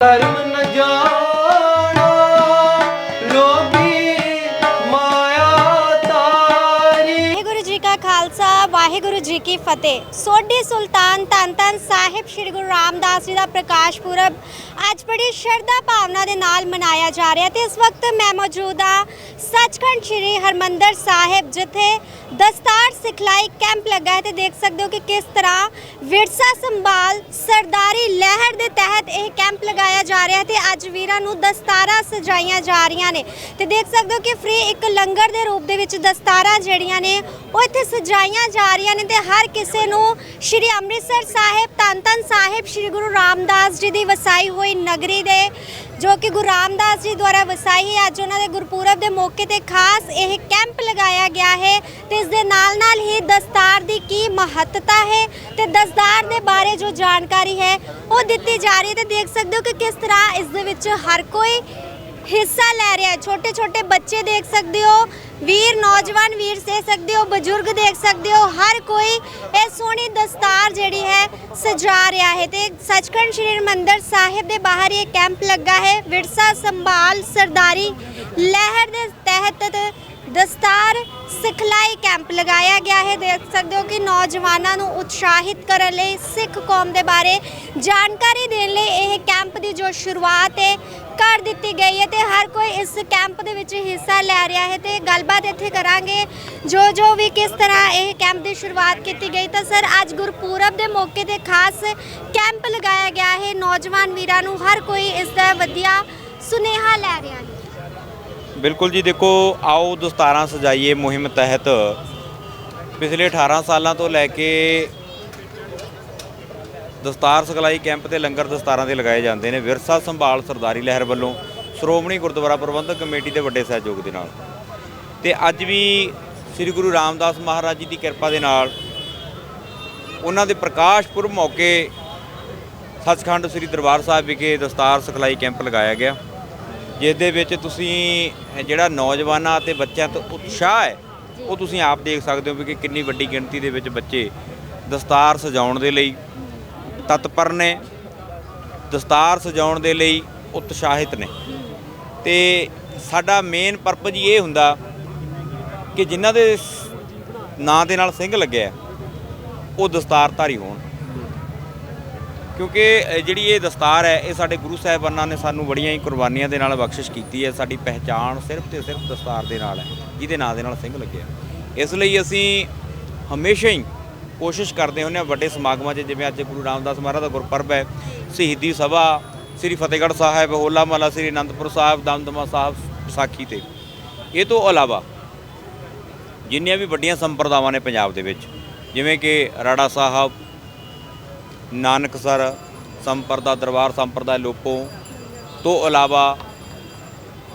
ਧਰਮ ਨ ਜਾਣਾ ਵਾਹਿਗੁਰੂ ਜੀ ਕੀ ਫਤਿਹ। ਸੋਢੀ ਸੁਲਤਾਨ ਧੰਨ ਧੰਨ ਸਾਹਿਬ ਸ੍ਰੀ ਗੁਰੂ ਰਾਮਦਾਸ ਜੀ ਦਾ ਪ੍ਰਕਾਸ਼ ਪੁਰਬ ਅੱਜ ਬੜੀ ਸ਼ਰਧਾ ਭਾਵਨਾ ਦੇ ਨਾਲ ਮਨਾਇਆ ਜਾ ਰਿਹਾ ਤੇ ਇਸ ਵਕਤ ਮੈਂ ਮੌਜੂਦ ਹਾਂ ਸੱਚਖੰਡ ਸ੍ਰੀ ਹਰਮੰਦਰ ਸਾਹਿਬ, ਜਿੱਥੇ ਦਸਤਾਰ ਸਿਖਲਾਈ ਕੈਂਪ ਲੱਗਾ ਹੈ ਤੇ ਦੇਖ ਸਕਦੇ ਹੋ ਕਿ ਕਿਸ ਤਰ੍ਹਾਂ ਵਿਰਸਾ ਸੰਭਾਲ ਸਰਦਾਰੀ ਲਹਿਰ ਦੇ ਤਹਿਤ ਇਹ ਕੈਂਪ ਲਗਾਇਆ ਜਾ ਰਿਹਾ ਤੇ ਅੱਜ ਵੀਰਾਂ ਨੂੰ ਦਸਤਾਰਾਂ ਸਜਾਈਆਂ ਜਾ ਰਹੀਆਂ ਨੇ। ਤੇ ਦੇਖ ਸਕਦੇ ਹੋ ਕਿ ਫ੍ਰੀ ਇੱਕ ਲੰਗਰ ਦੇ ਰੂਪ ਦੇ ਵਿੱਚ ਦਸਤਾਰਾਂ ਜਿਹੜੀਆਂ ਨੇ, ਉਹ ਇੱਥੇ ਸਜਾਈਆਂ ਜਾ ਰਹੀਆਂ ਨੇ ਤੇ ਹਰ ਕਿਸੇ ਨੂੰ ਸ਼੍ਰੀ ਅੰਮ੍ਰਿਤਸਰ ਸਾਹਿਬ, ਧੰਨ ਸਾਹਿਬ, ਸ਼੍ਰੀ ਗੁਰੂ ਰਾਮਦਾਸ ਜੀ ਦੀ ਵਸਾਈ ਹੋਈ ਨਗਰੀ ਦੇ, ਜੋ ਕਿ ਗੁਰੂ ਰਾਮਦਾਸ ਜੀ ਦੁਆਰਾ ਵਸਾਈ ਹੈ। ਅੱਜ ਉਹਨਾਂ ਦੇ ਗੁਰਪੁਰਬ ਦੇ ਮੌਕੇ ਤੇ ਖਾਸ ਇਹ ਕੈਂਪ ਲਗਾਇਆ ਗਿਆ ਹੈ ਤੇ ਇਸ ਦੇ ਨਾਲ ਨਾਲ ਹੀ ਦਸਤਾਰ ਦੀ ਕੀ ਮਹੱਤਤਾ ਹੈ ਤੇ ਦਸਤਾਰ ਦੇ ਬਾਰੇ ਜੋ ਜਾਣਕਾਰੀ ਹੈ ਉਹ ਦਿੱਤੀ ਜਾ ਰਹੀ ਹੈ। ਤੇ ਦੇਖ ਸਕਦੇ ਹੋ ਕਿ ਕਿਸ ਤਰ੍ਹਾਂ ਇਸ ਦੇ ਵਿੱਚ ਹਰ ਕੋਈ ਹਿੱਸਾ ਲੈ ਰਿਹਾ ਹੈ। ਛੋਟੇ ਛੋਟੇ ਬੱਚੇ ਦੇਖ ਸਕਦੇ ਹੋ, ਵੀਰ, ਨੌਜਵਾਨ ਵੀਰ ਦੇਖ ਸਕਦੇ ਹੋ, ਬਜ਼ੁਰਗ ਦੇਖ ਸਕਦੇ ਹੋ, ਹਰ ਕੋਈ ਇਹ ਸੋਹਣੀ ਦਸਤਾਰ ਜਿਹੜੀ ਹੈ ਸਜਾ ਰਿਹਾ ਹੈ। ਤੇ ਸੱਚਖੰਡ ਸ੍ਰੀ ਹਰਿਮੰਦਰ ਸਾਹਿਬ ਦੇ ਬਾਹਰ ਇਹ ਕੈਂਪ ਲੱਗਾ ਹੈ। ਵਿਰਸਾ ਸੰਭਾਲ ਸਰਦਾਰੀ ਲਹਿਰ ਦੇ ਤਹਿਤ ਦਸਤਾਰ ਸਿਖਲਾਈ ਕੈਂਪ ਲਗਾਇਆ ਗਿਆ ਹੈ। ਦੇਖ ਸਕਦੇ ਹੋ ਕਿ ਨੌਜਵਾਨਾਂ ਨੂੰ ਉਤਸ਼ਾਹਿਤ ਕਰਨ ਲਈ ਸਿੱਖ ਕੌਮ ਦੇ ਬਾਰੇ ਜਾਣਕਾਰੀ ਦੇਣ ਲਈ ਇਹ ਕੈਂਪ ਦੀ ਜੋ ਸ਼ੁਰੂਆਤ ਹੈ, ਕਰ ਦਿੱਤੀ ਗਈ ਹੈ ਤੇ ਹਰ ਕੋਈ ਇਸ ਕੈਂਪ ਦੇ ਵਿੱਚ ਹਿੱਸਾ ਲੈ ਰਿਹਾ ਹੈ ਤੇ ਗੱਲਬਾਤ ਇੱਥੇ ਕਰਾਂਗੇ ਜੋ ਜੋ ਵੀ ਕਿਸ ਤਰ੍ਹਾਂ ਇਹ ਕੈਂਪ ਦੀ ਸ਼ੁਰੂਆਤ ਕੀਤੀ ਗਈ। ਤਾਂ ਸਰ, ਅੱਜ ਗੁਰਪੁਰਬ ਦੇ ਮੌਕੇ ਤੇ ਖਾਸ ਕੈਂਪ ਲਗਾਇਆ ਗਿਆ ਹੈ। ਨੌਜਵਾਨ ਵੀਰਾਂ ਨੂੰ ਹਰ ਕੋਈ ਇਸ ਦਾ ਵਧੀਆ ਸੁਨੇਹਾ ਲੈ ਰਿਹਾ ਹੈ। ਬਿਲਕੁਲ ਜੀ, ਦੇਖੋ, ਆਓ ਦਸਤਾਰਾਂ ਸਜਾਈਏ ਮੁਹਿੰਮ ਤਹਿਤ। ਪਿਛਲੇ 18 ਸਾਲਾਂ ਤੋਂ ਲੈ ਕੇ ਦਸਤਾਰ ਸਿਖਲਾਈ ਕੈਂਪ ਤੇ ਲੰਗਰ ਦਸਤਾਰਾਂ ਦੇ ਲਗਾਏ ਜਾਂਦੇ ਨੇ। ਵਿਰਸਾ ਸੰਭਾਲ ਸਰਦਾਰੀ ਲਹਿਰ ਵੱਲੋਂ ਸ਼੍ਰੋਮਣੀ ਗੁਰਦੁਆਰਾ ਪ੍ਰਬੰਧਕ ਕਮੇਟੀ ਦੇ ਵੱਡੇ ਸਹਿਯੋਗ ਦੇ ਨਾਲ। ਤੇ ਅੱਜ ਵੀ ਸ੍ਰੀ ਗੁਰੂ ਰਾਮਦਾਸ ਮਹਾਰਾਜ ਜੀ ਦੀ ਕਿਰਪਾ ਦੇ ਨਾਲ ਉਹਨਾਂ ਦੇ ਪ੍ਰਕਾਸ਼ ਪੁਰਬ ਮੌਕੇ ਸੱਚਖੰਡ ਸ੍ਰੀ ਦਰਬਾਰ ਸਾਹਿਬ ਵਿਖੇ ਦਸਤਾਰ ਸਿਖਲਾਈ ਕੈਂਪ ਲਗਾਇਆ ਗਿਆ। ਜਿਸ ਦੇ ਵਿੱਚ ਤੁਸੀਂ ਜਿਹੜਾ ਨੌਜਵਾਨਾਂ ਤੇ ਬੱਚਿਆਂ ਤੋਂ ਉਤਸ਼ਾਹ ਹੈ ਉਹ ਤੁਸੀਂ ਆਪ ਦੇਖ ਸਕਦੇ ਹੋ ਕਿ ਕਿੰਨੀ ਵੱਡੀ ਗਿਣਤੀ ਦੇ ਵਿੱਚ ਬੱਚੇ ਦਸਤਾਰ ਸਜਾਉਣ ਦੇ ਲਈ ਤਤਪਰ ਨੇ ਦਸਤਾਰ ਸਜਾਉਣ ਦੇ ਲਈ ਉਤਸ਼ਾਹਿਤ ਨੇ। ਤੇ ਸਾਡਾ ਮੇਨ ਪਰਪਸ ਇਹ ਹੁੰਦਾ ਕਿ ਜਿਨ੍ਹਾਂ ਦੇ ਨਾਂ ਦੇ ਨਾਲ ਸਿੰਘ ਲੱਗਿਆ ਉਹ ਦਸਤਾਰਧਾਰੀ ਹੋਣ। ਕਿਉਂਕਿ ਜਿਹੜੀ ਇਹ ਦਸਤਾਰ ਹੈ, ਇਹ ਸਾਡੇ ਗੁਰੂ ਸਾਹਿਬਾਨਾਂ ਨੇ ਸਾਨੂੰ ਬੜੀਆਂ ਹੀ ਕੁਰਬਾਨੀਆਂ ਦੇ ਨਾਲ ਬਖਸ਼ਿਸ਼ ਕੀਤੀ ਹੈ। ਸਾਡੀ ਪਹਿਚਾਣ ਸਿਰਫ ਤੇ ਸਿਰਫ ਦਸਤਾਰ ਦੇ ਨਾਲ ਹੈ, ਜਿਹਦੇ ਨਾਂ ਦੇ ਨਾਲ ਸਿੰਘ ਲੱਗਿਆ ਇਸ ਲਈ ਅਸੀਂ ਹਮੇਸ਼ਾ ਹੀ ਕੋਸ਼ਿਸ਼ ਕਰਦੇ ਹੁੰਦੇ ਹਾਂ ਵੱਡੇ ਸਮਾਗਮਾਂ 'ਚ, ਜਿਵੇਂ ਅੱਜ ਗੁਰੂ ਰਾਮਦਾਸ ਮਹਾਰਾਜ ਦਾ ਗੁਰਪੁਰਬ ਹੈ, ਸ਼ਹੀਦੀ ਸਭਾ, ਸ੍ਰੀ ਫਤਿਹਗੜ੍ਹ ਸਾਹਿਬ ਹੋਲਾ ਮਹੱਲਾ ਸ੍ਰੀ ਅਨੰਦਪੁਰ ਸਾਹਿਬ, ਦਮਦਮਾ ਸਾਹਿਬ, ਵਿਸਾਖੀ ਤੇ। ਇਹ ਤੋਂ ਇਲਾਵਾ ਜਿੰਨੀਆਂ ਵੀ ਵੱਡੀਆਂ ਸੰਪਰਦਾਵਾਂ ਨੇ ਪੰਜਾਬ ਦੇ ਵਿੱਚ, ਜਿਵੇਂ ਕਿ ਰਾੜਾ ਸਾਹਿਬ ਨਾਨਕਸਰ ਸੰਪਰਦਾ, ਦਰਬਾਰ ਸੰਪਰਦਾ ਲੋਪੋ ਤੋਂ ਇਲਾਵਾ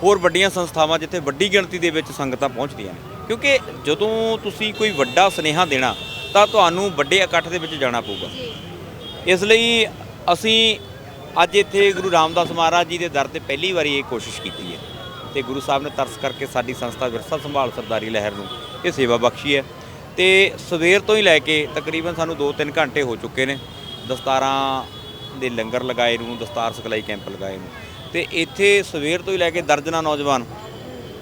ਹੋਰ ਵੱਡੀਆਂ ਸੰਸਥਾਵਾਂ ਜਿੱਥੇ ਵੱਡੀ ਗਿਣਤੀ ਦੇ ਵਿੱਚ ਸੰਗਤਾਂ ਪਹੁੰਚਦੀਆਂ ਨੇ। ਕਿਉਂਕਿ ਜਦੋਂ ਤੁਸੀਂ ਕੋਈ ਵੱਡਾ ਸੁਨੇਹਾ ਦੇਣਾ, ਤਾਂ ਤੁਹਾਨੂੰ ਵੱਡੇ ਇਕੱਠ ਦੇ ਵਿੱਚ ਜਾਣਾ ਪਊਗਾ। ਇਸ ਲਈ ਅਸੀਂ ਅੱਜ ਇੱਥੇ ਗੁਰੂ ਰਾਮਦਾਸ ਮਹਾਰਾਜ ਜੀ ਦੇ ਦਰ ਤੇ ਪਹਿਲੀ ਵਾਰੀ ਇਹ ਕੋਸ਼ਿਸ਼ ਕੀਤੀ ਹੈ। ਤੇ ਗੁਰੂ ਸਾਹਿਬ ਨੇ ਤਰਸ ਕਰਕੇ ਸਾਡੀ ਸੰਸਥਾ ਵਿਰਸਾ ਸੰਭਾਲ ਸਰਦਾਰੀ ਲਹਿਰ ਨੂੰ ਇਹ ਸੇਵਾ ਬਖਸ਼ੀ ਹੈ। ਤੇ ਸਵੇਰ ਤੋਂ ਹੀ ਲੈ ਕੇ ਤਕਰੀਬਨ ਸਾਨੂੰ 2-3 ਘੰਟੇ ਹੋ ਚੁੱਕੇ ਨੇ। ਦਸਤਾਰਾਂ ਦੇ ਲੰਗਰ ਲਗਾਏ ਨੂੰ, ਦਸਤਾਰ ਸਿਖਲਾਈ ਕੈਂਪ ਲਗਾਏ ਨੂੰ। ਤੇ ਇੱਥੇ ਸਵੇਰ ਤੋਂ ਹੀ ਲੈ ਕੇ ਦਰਜਨਾਂ ਨੌਜਵਾਨ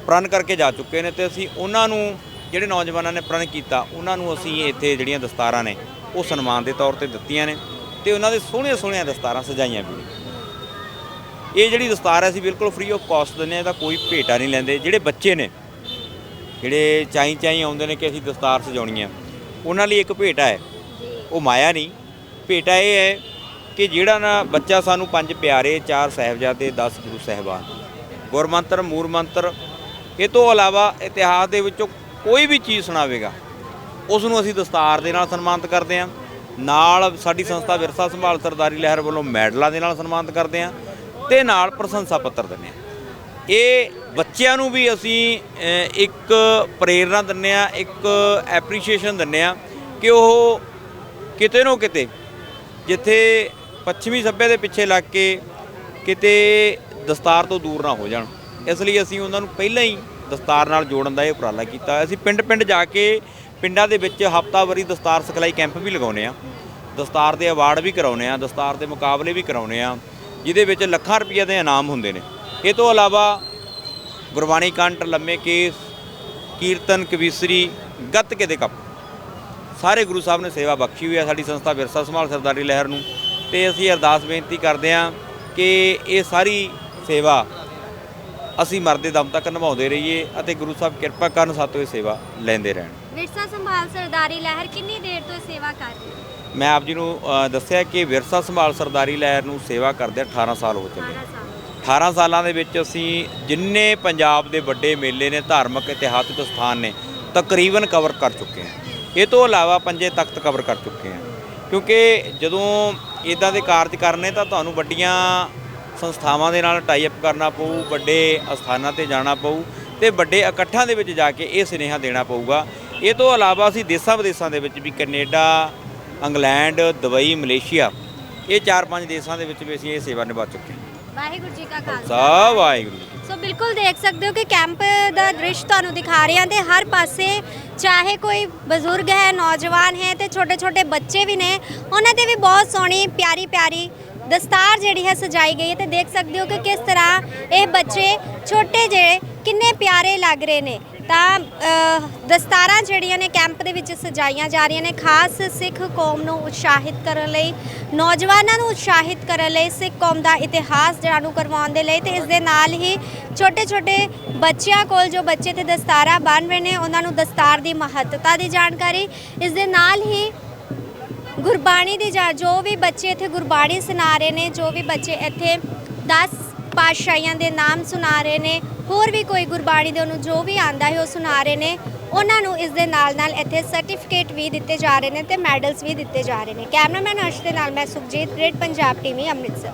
ਪ੍ਰਣ ਕਰਕੇ ਜਾ ਚੁੱਕੇ ਨੇ ਤੇ ਅਸੀਂ ਉਹਨਾਂ ਨੂੰ, ਜਿਹੜੇ ਨੌਜਵਾਨਾਂ ਨੇ ਪ੍ਰਣ ਕੀਤਾ, ਉਹਨਾਂ ਨੂੰ ਅਸੀਂ ਇੱਥੇ ਜਿਹੜੀਆਂ ਦਸਤਾਰਾਂ ਨੇ, ਉਹ ਸਨਮਾਨ ਦੇ ਤੌਰ ਤੇ ਦਿੱਤੀਆਂ ਨੇ ਤੇ ਉਹਨਾਂ ਦੇ ਸੋਹਣੀਆਂ ਸੋਹਣੀਆਂ ਦਸਤਾਰਾਂ ਸਜਾਈਆਂ ਵੀ ਨੇ। ਇਹ ਜਿਹੜੀ ਦਸਤਾਰ ਹੈ, ਅਸੀਂ ਬਿਲਕੁਲ ਫ੍ਰੀ ਆਫ ਕਾਸਟ ਦਿੰਦੇ ਹਾਂ, ਇਹਦਾ ਕੋਈ ਭੇਟਾ ਨਹੀਂ ਲੈਂਦੇ। ਜਿਹੜੇ ਬੱਚੇ ਨੇ, ਜਿਹੜੇ ਚਾਈ ਚਾਈ ਆਉਂਦੇ ਨੇ ਕਿ ਅਸੀਂ ਦਸਤਾਰ ਸਜਾਉਣੀ ਆ ਉਹਨਾਂ ਲਈ ਇੱਕ ਭੇਟਾ ਹੈ, ਉਹ ਮਾਇਆ ਨਹੀਂ। ਭੇਟਾ ਇਹ ਹੈ ਕਿ ਜਿਹੜਾ ਨਾ ਬੱਚਾ ਸਾਨੂੰ ਪੰਜ ਪਿਆਰੇ, ਚਾਰ ਸਾਹਿਬਜ਼ਾਦੇ 10 ਗੁਰੂ ਸਾਹਿਬਾਨ, ਗੁਰਮੰਤਰ ਮੂਰ ਮੰਤਰ ਇਹ ਤੋਂ ਇਲਾਵਾ ਇਤਿਹਾਸ ਦੇ ਵਿੱਚੋਂ ਕੋਈ ਵੀ ਚੀਜ਼ ਸੁਣਾਵੇਗਾ ਉਸ ਨੂੰ ਅਸੀਂ ਦਸਤਾਰ ਦੇ ਨਾਲ ਸਨਮਾਨਿਤ ਕਰਦੇ ਹਾਂ, ਨਾਲ ਸਾਡੀ ਸੰਸਥਾ ਵਿਰਸਾ ਸੰਭਾਲ ਸਰਦਾਰੀ ਲਹਿਰ ਵੱਲੋਂ ਮੈਡਲਾਂ ਦੇ ਨਾਲ ਸਨਮਾਨਿਤ ਕਰਦੇ ਹਾਂ ਤੇ ਨਾਲ ਪ੍ਰਸ਼ੰਸਾ ਪੱਤਰ ਦਿੰਦੇ ਹਾਂ। ਇਹ ਬੱਚਿਆਂ ਨੂੰ ਵੀ ਅਸੀਂ ਇੱਕ ਪ੍ਰੇਰਣਾ ਦਿੰਦੇ ਆ ਇੱਕ ਐਪਰੀਸ਼ੀਏਸ਼ਨ ਦਿੰਦੇ ਆ ਕਿ ਉਹ ਕਿਤੇ ਨਾ ਕਿਤੇ ਜਿੱਥੇ ਪੱਛਮੀ ਸੱਭਿਆ ਦੇ ਪਿੱਛੇ ਲੱਗ ਕੇ ਕਿਤੇ ਦਸਤਾਰ ਤੋਂ ਦੂਰ ਨਾ ਹੋ ਜਾਣ। ਇਸ ਲਈ ਅਸੀਂ ਉਹਨਾਂ ਨੂੰ ਪਹਿਲਾਂ ਹੀ ਦਸਤਾਰ ਨਾਲ ਜੋੜਨ ਦਾ ਇਹ ਉਪਰਾਲਾ ਕੀਤਾ। ਅਸੀਂ ਪਿੰਡ-ਪਿੰਡ ਜਾ ਕੇ ਪਿੰਡਾਂ ਦੇ ਵਿੱਚ ਹਫਤਾਵਾਰੀ ਦਸਤਾਰ ਸਿਖਲਾਈ ਕੈਂਪ ਵੀ ਲਗਾਉਨੇ ਆ ਦਸਤਾਰ ਦੇ ਅਵਾਰਡ ਵੀ ਕਰਾਉਨੇ ਆ ਦਸਤਾਰ ਦੇ ਮੁਕਾਬਲੇ ਵੀ ਕਰਾਉਨੇ ਆ ਜਿਹਦੇ ਵਿੱਚ ਲੱਖਾਂ ਰੁਪਈਆ ਦੇ ਇਨਾਮ ਹੁੰਦੇ ਨੇ। ਇਹ ਤੋਂ ਇਲਾਵਾ ਗੁਰਬਾਣੀ ਕੰਠ ਲੰਮੇ ਕੇਸ, ਕੀਰਤਨ, ਕਵੀਸਰੀ, ਗੱਤਕੇ ਦੇ ਕੱਪ। ਸਾਰੇ ਗੁਰੂ ਸਾਹਿਬ ਨੇ ਸੇਵਾ ਬਖਸ਼ੀ ਹੋਈ ਹੈ ਸਾਡੀ ਸੰਸਥਾ ਵਿਰਸਾ ਸੰਭਾਲ ਸਰਦਾਰੀ ਲਹਿਰ ਨੂੰ ਤੇ ਅਸੀਂ ਅਰਦਾਸ ਬੇਨਤੀ ਕਰਦੇ ਹਾਂ ਕਿ ਇਹ ਸਾਰੀ ਸੇਵਾ ਅਸੀਂ ਮਰਦੇ ਦਮ ਤੱਕ ਨਿਭਾਉਂਦੇ ਰਹੀਏ ਅਤੇ ਗੁਰੂ ਸਾਹਿਬ ਕਿਰਪਾ ਕਰਨ ਸਾਤੋਂ ਇਹ ਸੇਵਾ ਲੈਂਦੇ ਰਹਿਣ। ਵਿਰਸਾ ਸੰਭਾਲ ਸਰਦਾਰੀ ਲਹਿਰ ਕਿੰਨੀ ਦੇਰ ਤੋਂ ਸੇਵਾ ਕਰ ਰਹੀ ਹੈ? ਮੈਂ ਆਪ ਜੀ ਨੂੰ ਅ, ਦੱਸਿਆ ਕਿ ਵਿਰਸਾ ਸੰਭਾਲ ਸਰਦਾਰੀ ਲਹਿਰ ਨੂੰ ਸੇਵਾ ਕਰਦੇ 18 ਸਾਲ ਹੋ 18 ਸਾਲ। 18 ਸਾਲਾਂ ਦੇ ਵਿੱਚ ਅਸੀਂ ਜਿੰਨੇ ਪੰਜਾਬ ਦੇ ਵੱਡੇ ਮੇਲੇ ਨੇ ਧਾਰਮਿਕ ਇਤਿਹਾਸਕ ਸਥਾਨ ਨੇ ਤਕਰੀਬਨ ਕਵਰ ਕਰ ਚੁੱਕੇ ਹਾਂ। ਇਹ ਤੋਂ ਇਲਾਵਾ ਪੰਜੇ ਤਖਤ ਕਵਰ ਕਰ ਚੁੱਕੇ ਹਾਂ ਕਿਉਂਕਿ ਜਦੋਂ ਇਦਾਂ ਦੇ ਕਾਰਜ ਕਰਨੇ ਤਾਂ ਤੁਹਾਨੂੰ ਵੱਡੀਆਂ ਸੰਸਥਾਵਾਂ ਦੇ ਨਾਲ ਟਾਈ ਅਪ ਕਰਨਾ ਪਊ ਵੱਡੇ ਅਸਥਾਨਾਂ ਤੇ ਜਾਣਾ ਪਊ ਤੇ ਵੱਡੇ ਇਕੱਠਾਂ ਦੇ ਵਿੱਚ ਜਾ ਕੇ ਇਹ ਸੁਨੇਹਾ ਦੇਣਾ ਪਊਗਾ। ਇਹ ਤੋਂ ਇਲਾਵਾ ਅਸੀਂ ਦੇਸਾਂ ਵਿਦੇਸਾਂ ਦੇ ਵਿੱਚ ਵੀ ਕੈਨੇਡਾ ਇੰਗਲੈਂਡ ਦੁਬਈ ਮਲੇਸ਼ੀਆ ਇਹ ਚਾਰ ਪੰਜ ਦੇਸਾਂ ਦੇ ਵਿੱਚ ਵੀ ਅਸੀਂ ਇਹ ਸੇਵਾ ਨਿਭਾ ਚੁੱਕੇ ਹਾਂ। ਵਾਹਿਗੁਰੂ ਜੀ ਕਾ ਖਾਲਸਾ। ਵਾਹਿਗੁਰੂ ਸੋ ਬਿਲਕੁਲ ਦੇਖ ਸਕਦੇ ਹੋ ਕਿ ਕੈਂਪ ਦਾ ਦ੍ਰਿਸ਼ ਤੁਹਾਨੂੰ ਦਿਖਾ ਰਹੇ ਹਾਂ ਤੇ ਹਰ ਪਾਸੇ ਚਾਹੇ ਕੋਈ ਬਜ਼ੁਰਗ ਹੈ, ਨੌਜਵਾਨ ਹੈ ਤੇ ਛੋਟੇ ਛੋਟੇ ਬੱਚੇ ਵੀ ਨੇ, ਉਹਨਾਂ ਤੇ ਵੀ ਬਹੁਤ ਸੋਹਣੀ ਪਿਆਰੀ ਪਿਆਰੀ ਦਸਤਾਰ ਜਿਹੜੀ ਹੈ ਸਜਾਈ ਗਈ ਹੈ ਤੇ ਦੇਖ ਸਕਦੇ ਹੋ ਕਿ ਕਿਸ ਤਰ੍ਹਾਂ ਇਹ ਬੱਚੇ ਛੋਟੇ ਜਿਹੇ ਕਿੰਨੇ ਪਿਆਰੇ ਲੱਗ ਰਹੇ ਨੇ। ਤਾਂ ਦਸਤਾਰਾਂ ਜਿਹੜੀਆਂ ਨੇ ਕੈਂਪ ਦੇ ਵਿੱਚ ਸਜਾਈਆਂ ਜਾ ਰਹੀਆਂ ਨੇ, ਖਾਸ ਸਿੱਖ ਕੌਮ ਨੂੰ ਉਤਸ਼ਾਹਿਤ ਕਰਨ ਲਈ, ਨੌਜਵਾਨਾਂ ਨੂੰ ਉਤਸ਼ਾਹਿਤ ਕਰਨ ਲਈ, ਸਿੱਖ ਕੌਮ ਦਾ ਇਤਿਹਾਸ ਜਾਣੂ ਕਰਵਾਉਣ ਦੇ ਲਈ ਤੇ ਇਸ ਦੇ ਨਾਲ ਹੀ ਛੋਟੇ ਛੋਟੇ ਬੱਚਿਆਂ ਕੋਲ ਜੋ ਬੱਚੇ ਤੇ ਦਸਤਾਰਾਂ ਬੰਨ ਰਹੇ ਨੇ, ਉਹਨਾਂ ਨੂੰ ਦਸਤਾਰ ਦੀ ਮਹੱਤਤਾ ਦੀ ਜਾਣਕਾਰੀ, ਇਸ ਦੇ ਨਾਲ ਹੀ ਗੁਰਬਾਣੀ ਦੀ ਜਾ ਜੋ ਵੀ ਬੱਚੇ ਇੱਥੇ ਗੁਰਬਾਣੀ ਸੁਣਾ ਰਹੇ ਨੇ, ਜੋ ਵੀ ਬੱਚੇ ਇੱਥੇ 10 ਪਾਤਸ਼ਾਹੀਆਂ ਦੇ ਨਾਮ ਸੁਣਾ ਰਹੇ ਨੇ, ਹੋਰ ਵੀ ਕੋਈ ਗੁਰਬਾਣੀ ਦੇ ਉਹਨੂੰ ਜੋ ਵੀ ਆਂਦਾ ਹੈ ਉਹ ਸੁਣਾ ਰਹੇ ਨੇ, ਉਹਨਾਂ ਨੂੰ ਇਸ ਦੇ ਨਾਲ ਨਾਲ ਇੱਥੇ ਸਰਟੀਫਿਕੇਟ ਵੀ ਦਿੱਤੇ ਜਾ ਰਹੇ ਨੇ ਤੇ ਮੈਡਲਸ ਵੀ ਦਿੱਤੇ ਜਾ ਰਹੇ ਨੇ। ਕੈਮਰਾਮੈਨ ਅਰਸ਼ ਦੇ ਨਾਲ ਮੈਂ ਸੁਖਜੀਤ ਗ੍ਰੇਟ ਪੰਜਾਬ ਟੀਵੀ ਅੰਮ੍ਰਿਤਸਰ।